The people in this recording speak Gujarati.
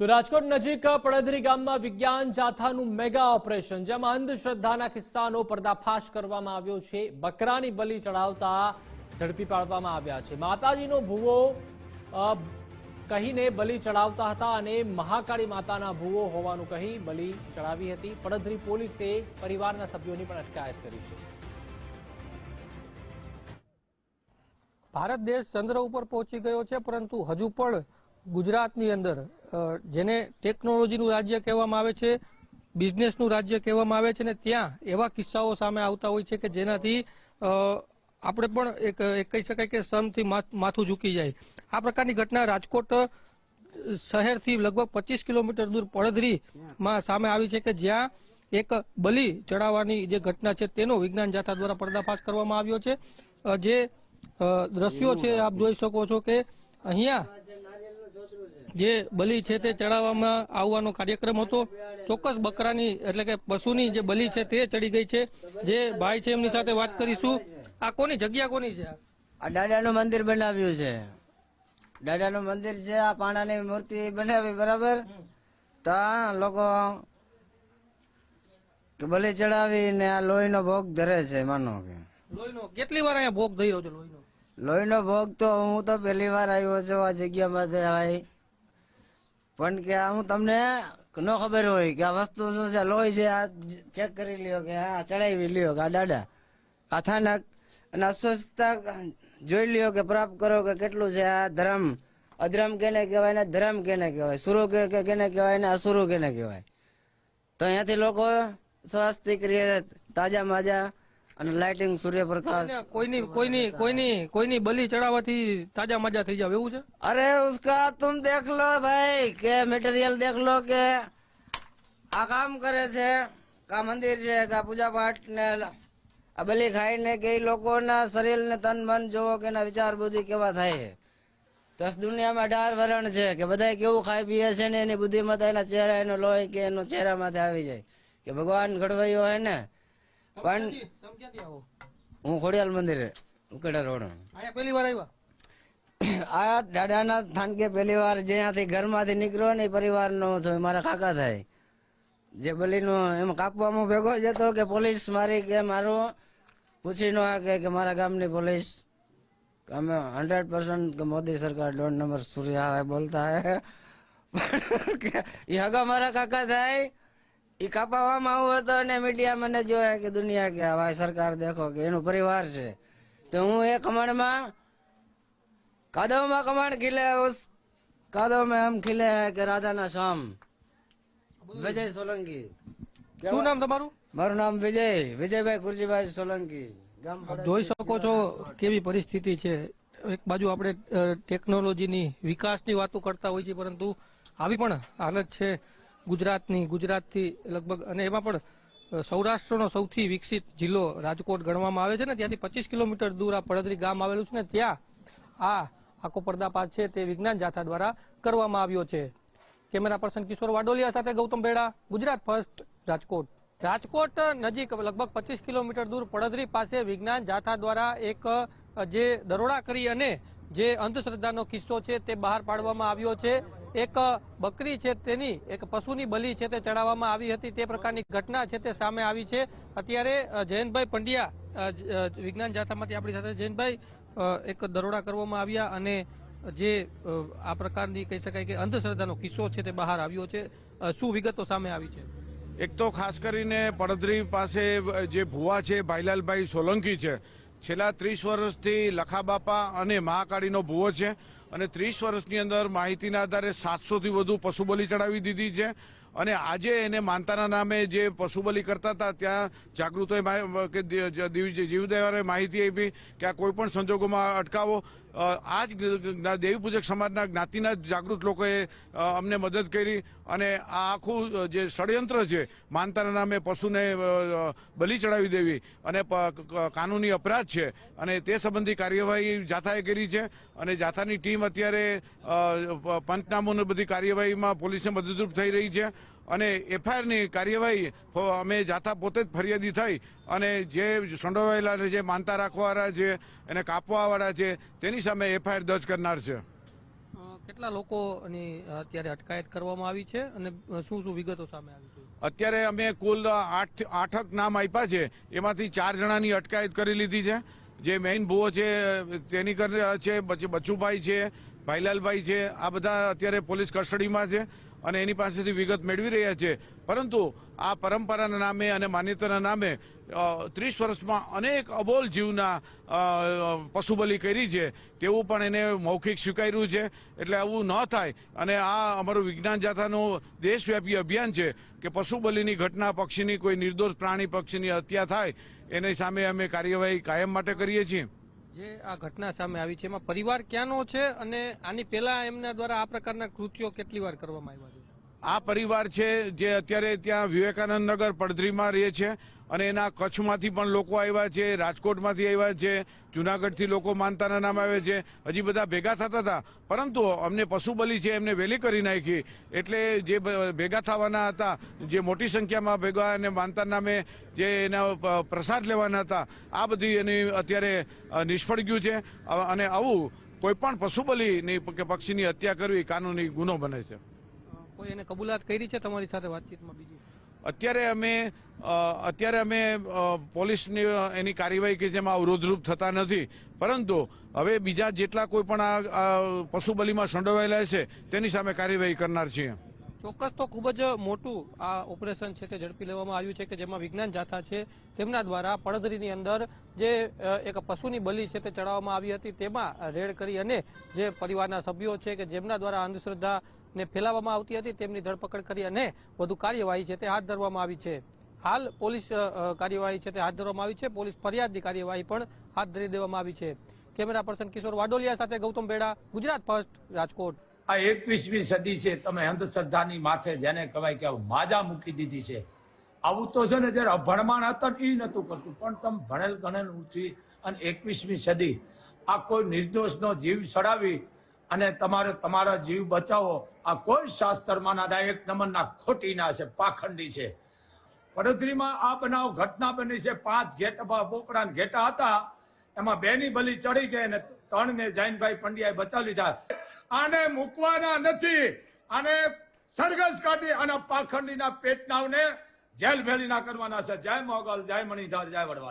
તો રાજકોટ નજીક પડદરી ગામમાં વિજ્ઞાન જાથાનું મેગા ઓપરેશન, જેમાં અંધશ્રદ્ધાના કિસ્સાનો પર્દાફાશ કરવામાં આવ્યો છે. બકરાની બલિ ચડાવતા ઝડપી પાડવામાં આવ્યા છે. માતાજીનો ભૂવો કહીને બલિ ચડાવતા હતા અને મહાકાળી માતાના ભૂવો હોવાનું કહી બલી ચડાવી હતી. પડદરી પોલીસે પરિવારના સભ્યોની પણ અટકાયત કરી છે. ભારત દેશ ચંદ્ર ઉપર પહોંચી ગયો છે, પરંતુ હજુ પણ ગુજરાતની અંદર જેને ટેકનોલોજીનું રાજ્ય કહેવામાં આવે છે બિઝનેસનું રાજ્ય કહેવામાં આવે છે ને ત્યાં એવા કિસ્સાઓ સામે આવતા હોય છે કે જેનાથી આપણે પણ એક કહી શકાય કે સમથી માથ- માથું ઝૂકી જાય. આ પ્રકારની ઘટના રાજકોટ શહેરથી લગભગ પચીસ કિલોમીટર દૂર પડધરીમાં સામે આવી છે કે જ્યાં એક બલી ચડાવવાની જે ઘટના છે તેનો વિજ્ઞાન જાથા દ્વારા પર્દાફાશ કરવામાં આવ્યો છે. જે દ્રશ્યો છે આપ જોઈ શકો છો કે અહીંયા જે બલી છે તે ચડાવવામાં આવવાનો કાર્યક્રમ હતો. ચોક્કસ બકરાની એટલે કે પશુની જે બલી છે તે ચડી ગઈ છે. જે ભાઈ છે એમની સાથે વાત કરીશું. આ કોની જગ્યા કોની છે આ? દાદાનું મંદિર બનાવ્યું છે. દાદાનું મંદિર છે આ પાણાની મૂર્તિ બનાવી બરાબર? તો લોકો બલી ચડાવી ને આ લોહીનો ભોગ ધરે છે માનો કે. લોહીનો કેટલી વાર અહીંયા ભોગ થઈ રહ્યો છે લોહીનો? લોહીનો ભોગ તો હું તો પહેલી વાર આવ્યો છું આ જગ્યામાં ભાઈ. પણ કે હું તમને ન ખબર હોય કે આ વસ્તુ શું છે? લોહી છે, આ ચેક કરી લ્યો કે આ ચડાવી લ્યો કે આ દાડા કથાનક અને અસ્વસ્થતા જોઈ લ્યો કે પ્રાપ્ત કરો કે કેટલું છે? આ ધર્મ. અધર્મ કેને કહેવાય ને ધર્મ કેને કહેવાય? સુરો કે કેને કહેવાય ને અસુરો કેને કહેવાય? તો અહીંયાથી લોકો સ્વસ્થિક રીતે તાજા માજા અને લાઇટિંગ સૂર્યપ્રકાશ. કોઈની કોઈની કોઈની કોઈની બલી ચડાવવાથી તાજા મજા થઈ જાવ એવું છે? અરે ઉસકા તુમ દેખ લો ભાઈ કે મટીરિયલ દેખ લો કે આ કામ કરે છે કા મંદિર છે કા પૂજા પાઠ ને આ બલી ખાઈને કે લોકોના શરીર ને તન મન જોવો કે એના વિચાર બુદ્ધિ કેવા થાય છે. દસ દુનિયામાં અઢાર વરણ છે કે બધા કેવું ખાઈ પીએ છે ને એની બુદ્ધિમત્તા એના ચહેરા એનો લોહી કે એનો ચહેરામાંથી આવી જાય. કે ભગવાન ઘડવાયો હોય ને પણ હું ખોડિયાલ મંદિર ઉકેડા રોડ. પહેલી વાર આવ્યા? આ દાદાના થાનકે પહેલી વાર જ્યાંથી ઘરમાંથી નીકળ્યો ને પરિવારનો નો મારા કાકા થાય. જે બલીનો એમ કાપવામાં ભેગો જતો કે પોલીસ મારી કે મારું પૂછી ન કે કે મારા ગામની પોલીસ. અમે હંડ્રેડ પર્સન્ટ કે મોદી સરકાર દોઢ નંબર સૂર્ય બોલતા હે. કે એ હગા મારા કાકા થાય એ કપાવવામાં આવું હતો અને મીડિયા મને જોયા કે દુનિયા કે હવે સરકાર દેખો કે એનો પરિવાર છે. તો હું એ કમાણમાં કાદવમાં કમાણ ખીલે ઉસ કાદવમાં એમ ખીલે કે રાધાના શામ વિજય સોલંકી. શું નામ તમારું? મારું નામ વિજય વિજયભાઈ ગુરજીભાઈ સોલંકી. જોઈ શકો છો કેવી પરિસ્થિતિ છે. એક બાજુ આપણે ટેકનોલોજીની વિકાસની વાતો કરતા હોય છે પરંતુ આવી પણ હાલત છે. ગુજરાતની, ગુજરાતથી લગભગ, અને એમાં પણ સૌરાષ્ટ્રનો સૌથી વિકસિત જિલ્લો રાજકોટ ગણવામાં આવે છે ને, ત્યાંથી પચીસ કિલોમીટર દૂર આ પડદરી ગામ આવેલું છે ને, ત્યાં આ આખો પર્દાપાત છે તે વિજ્ઞાન જાથા દ્વારા કરવામાં આવ્યો છે. કેમેરા પર્સન કિશોર વાડોલિયા સાથે ગૌતમ બેડા ગુજરાત ફર્સ્ટ, રાજકોટ. રાજકોટ નજીક લગભગ પચીસ કિલોમીટર દૂર પડદરી પાસે વિજ્ઞાન જાથા દ્વારા એક જે દરોડા કરી અને જે અંધશ્રદ્ધાનો કિસ્સો છે તે બહાર પાડવામાં આવ્યો છે. એક બકરી છે તેની, એક પશુની બલી છે તે ચડાવવામાં આવી હતી. તે પ્રકારની ઘટના છે તે સામે આવી છે. અત્યારે જયંતભાઈ પંડ્યા વિજ્ઞાન જાથામાંથી આપણી સાથે જયંતભાઈ એક દરોડા કરવામાં આવ્યા અને જે આ પ્રકારની કહી શકાય કે અંધશ્રદ્ધાનો કિસ્સો છે તે બહાર આવ્યો છે. શું વિગતો સામે આવી છે? એક તો ખાસ કરીને પડદરી પાસે જે ભુવા છે, ભાઈલાલભાઈ સોલંકી છે છેલ્લા ત્રીસ વર્ષથી લખાબાપા અને મહાકાળીનો ભુવો છે અને ત્રીસ વર્ષની અંદર માહિતીના આધારે સાતસોથી વધુ પશુ બલિ ચડાવી દીધી છે. અને આજે એને માનતાના નામે જે પશુ બલિ કરતા હતા, ત્યાં જાગૃતોએ કે દી- જ- માહિતી આપી કે આ કોઈપણ સંજોગોમાં અટકાવો. આ જ દેવીપૂજક સમાજના જ્ઞાતિના જાગૃત લોકોએ અમને મદદ કરી. અને આ આખું જે ષડયંત્ર છે, માનતાના નામે પશુને બલી ચડાવી દેવી અને કાનૂની અપરાધ છે અને તે સંબંધી કાર્યવાહી જાથાએ કરી છે અને જાથાની ટીમ અત્યારે પંચનામું બધી કાર્યવાહીમાં પોલીસને મદદરૂપ થઈ રહી છે અને એફઆઈઆરની કાર્યવાહી અમે જાથા પોતે જ ફરિયાદી થઈ અને જે સંડોવાયેલા છે, જે માનતા રાખવાવાળા છે, એને કાપવાવાળા છે, તેની સામે એફઆઈઆર દર્જ કરનાર છે. કેટલા લોકોની અત્યારે અટકાયત કરવામાં આવી છે અને શું શું વિગતો સામે આવી અત્યારે અમે કુલ આઠ આઠક નામ આપ્યા છે. એમાંથી ચાર જણાની અટકાયત કરી લીધી છે. જે મેઇન ભૂવો છે, તેની છે બચુભાઈ છે ભાઈલાલભાઈ છે, આ બધા અત્યારે પોલીસ કસ્ટડીમાં છે અને એની પાસેથી વિગત મેળવી રહ્યા છે. પરંતુ આ પરંપરાના નામે અને માન્યતાના નામે ત્રીસ વર્ષમાં અનેક અબોલ જીવના પશુબલી કરી છે. તેવું પણ એને મૌખિક સ્વીકાર્યું છે. એટલે આવું ન થાય. અને આ અમારું વિજ્ઞાન જાથાનું દેશવ્યાપી અભિયાન છે કે પશુબલીની ઘટના પક્ષીની કોઈ નિર્દોષ પ્રાણી પક્ષીની હત્યા થાય, એની સામે અમે કાર્યવાહી કાયમ માટે કરીએ છીએ. જે આ ઘટના સામે આવી છે, એમાં પરિવાર ક્યાંનો છે અને આની પહેલા એમના દ્વારા આ પ્રકારના કૃત્યો કેટલી વાર કરવામાં આવ્યા છે? આ પરિવાર છે જે અત્યારે ત્યાં વિવેકાનંદ નગર પડધરીમાં રહે છે અને એના કચ્છમાંથી પણ લોકો આવ્યા છે, રાજકોટમાંથી આવ્યા છે, જુનાગઢથી લોકો માનતાના નામ આવે છે. હજી બધા ભેગા થતા હતા, પરંતુ અમને પશુબલી છે એમને વહેલી કરી નાખી. એટલે જે ભેગા થવાના હતા, જે મોટી સંખ્યામાં ભેગા અને માનતા નામે જે એના પ્રસાદ લેવાના હતા, આ બધી એની અત્યારે નિષ્ફળ ગયું છે. અને આવું કોઈપણ પશુબલીની કે પક્ષીની હત્યા કરવી કાનૂની ગુનો બને છે. એને કબૂલાત કરી છે તમારી સાથે વાતચીતમાં બીજી? અત્યારે અમે અત્યારે અમે પોલીસની એની કાર્યવાહી કે જેમાં અવરોધરૂપ થતા નથી. પરંતુ હવે બીજા જેટલા કોઈ પણ આ પશુ પશુબલીમાં સંડોવાયેલા છે, તેની સામે કાર્યવાહી કરનાર છીએ. ચોક્કસ તો ખૂબ જ મોટું આ ઓપરેશન છે તે ઝડપી લેવામાં આવ્યું છે કે જેમાં વિજ્ઞાન જાથા છે, તેમના દ્વારા પડધરીની અંદર જે એક પશુની બલિ છે તે ચડાવવામાં આવી હતી, તેમાં રેડ કરી અને જે પરિવારના સભ્યો છે કે જેમના દ્વારા અંધશ્રદ્ધાને ફેલાવવામાં આવતી હતી, તેમની ધરપકડ કરી અને વધુ કાર્યવાહી છે તે હાથ ધરવામાં આવી છે. હાલ પોલીસ કાર્યવાહી છે તે હાથ ધરવામાં આવી છે. પોલીસ ફરિયાદની કાર્યવાહી પણ હાથ ધરી દેવામાં આવી છે. કેમેરા પર્સન કિશોર વાડોલિયા સાથે ગૌતમ બેડા, ગુજરાત ફર્સ્ટ રાજકોટ. આ એકવીસમી સદી છે, તમે અંધશ્રદ્ધાની માથે જેને કહેવાય કે માજા મૂકી દીધી છે. આવું તો છે ને જયારે અભણમાણ હતા ને એ નહોતું કરતું, પણ તમે ભણેલ ગણેલ ઊંચી અને એકવીસમી સદી આ કોઈ નિર્દોષનો જીવ સડાવી અને તમારે તમારા જીવ બચાવો, આ કોઈ શાસ્ત્રમાં ના એક નંબરના ખોટીના છે, પાખંડી છે. પડોદરીમાં આ બનાવ ઘટના બની છે, પાંચ ઘેટ બોકડા ઘેટા હતા. એમાં બેની બલી ચડી ગઈ અને ત્રણ ને જૈનભાઈ પંડ્યાએ બચાવી લીધા. આને મૂકવાના નથી. આને સરઘસ કાઢી અને પાખંડીના પેટનાવને જેલ ભેળી ના કરવાના છે. જય મોગલ, જય મણિધર, જય વડવા